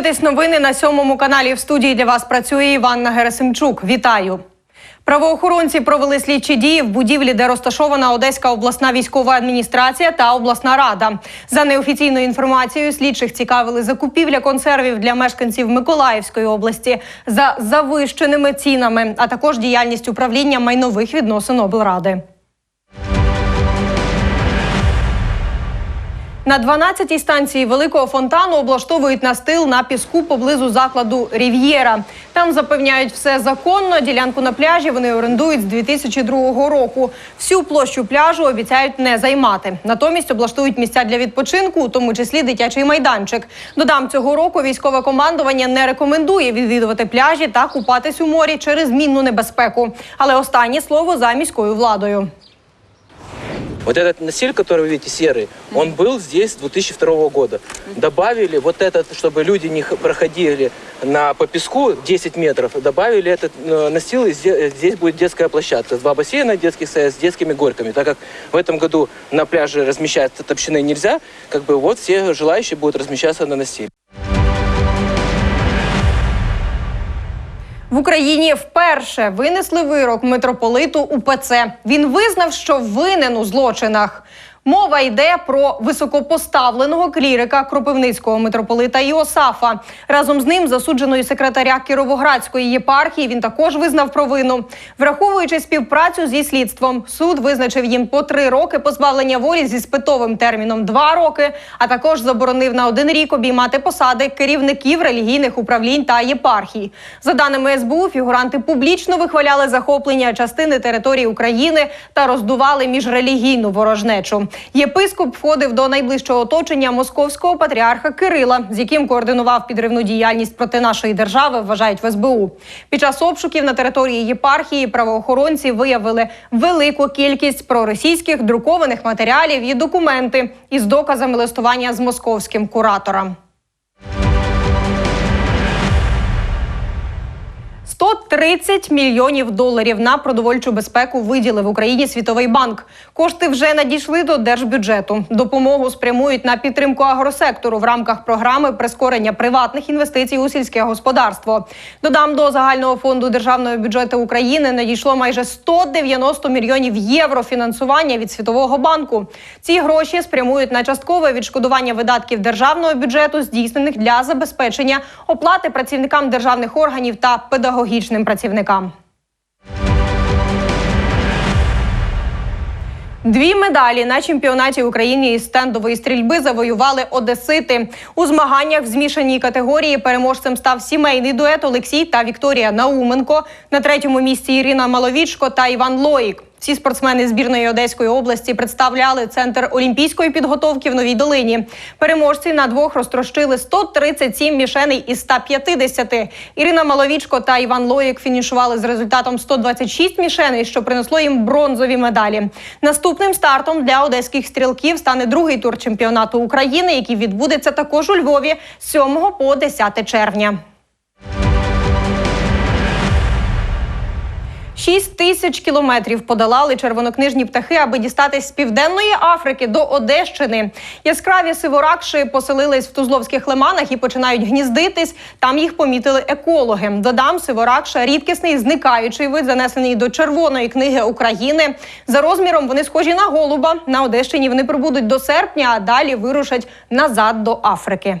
Ви дивитесь новини на сьомому каналі. В студії для вас працює Іванна Герасимчук. Вітаю. Правоохоронці провели слідчі дії в будівлі, де розташована Одеська обласна військова адміністрація та обласна рада. За неофіційною інформацією, слідчих цікавили закупівля консервів для мешканців Миколаївської області за завищеними цінами, а також діяльність управління майнових відносин облради. На 12-й станції великого фонтану облаштовують настил на піску поблизу закладу Рів'єра. Там запевняють все законно. Ділянку на пляжі вони орендують з 2002 року. Всю площу пляжу обіцяють не займати. Натомість облаштують місця для відпочинку, у тому числі дитячий майданчик. Додам цього року військове командування не рекомендує відвідувати пляжі та купатись у морі через мінну небезпеку. Але останнє слово за міською владою. Вот этот насиль, который вы видите, серый, он был здесь с 2002 года. Добавили вот этот, чтобы люди не проходили на, по песку 10 метров, добавили этот э, настил, и зде- здесь будет детская площадка. Два бассейна детских с с детскими горками. Так как в этом году на пляже размещаться топчины нельзя, как бы вот все желающие будут размещаться на настиле. В Україні вперше винесли вирок митрополиту УПЦ. Він визнав, що винен у злочинах. Мова йде про високопоставленого клірика кропивницького митрополита Іосафа. Разом з ним засудженої секретаря Кіровоградської єпархії він також визнав провину. Враховуючи співпрацю зі слідством, суд визначив їм по три роки позбавлення волі зі спитовим терміном два роки, а також заборонив на один рік обіймати посади керівників релігійних управлінь та єпархій. За даними СБУ, фігуранти публічно вихваляли захоплення частини території України та роздували міжрелігійну ворожнечу. Єпископ входив до найближчого оточення московського патріарха Кирила, з яким координував підривну діяльність проти нашої держави, вважають в СБУ. Під час обшуків на території єпархії правоохоронці виявили велику кількість проросійських друкованих матеріалів і документи із доказами листування з московським куратором. 130 мільйонів доларів на продовольчу безпеку виділив Україні Світовий банк. Кошти вже надійшли до держбюджету. Допомогу спрямують на підтримку агросектору в рамках програми прискорення приватних інвестицій у сільське господарство. Додам до загального фонду державного бюджету України надійшло майже 190 мільйонів євро фінансування від Світового банку. Ці гроші спрямують на часткове відшкодування видатків державного бюджету, здійснених для забезпечення оплати працівникам державних органів та педагогічним працівникам. Дві медалі на чемпіонаті України із стендової стрільби завоювали одесити. У змаганнях в змішаній категорії переможцем став сімейний дует Олексій та Вікторія Науменко. На третьому місці Ірина Маловічко та Іван Лоїк. Всі спортсмени збірної Одеської області представляли центр олімпійської підготовки в Новій Долині. Переможці на двох розтрощили 137 мішеней із 150. Ірина Маловічко та Іван Лоїк фінішували з результатом 126 мішеней, що принесло їм бронзові медалі. Наступним стартом для одеських стрілків стане другий тур чемпіонату України, який відбудеться також у Львові з 7 по 10 червня. 6 тисяч кілометрів подолали червонокнижні птахи, аби дістатись з південної Африки до Одещини. Яскраві сиворакши поселились в тузловських лиманах і починають гніздитись. Там їх помітили екологи. Додам сиворакша рідкісний зникаючий вид, занесений до червоної книги України. За розміром вони схожі на голуба. На Одещині вони прибудуть до серпня, а далі вирушать назад до Африки.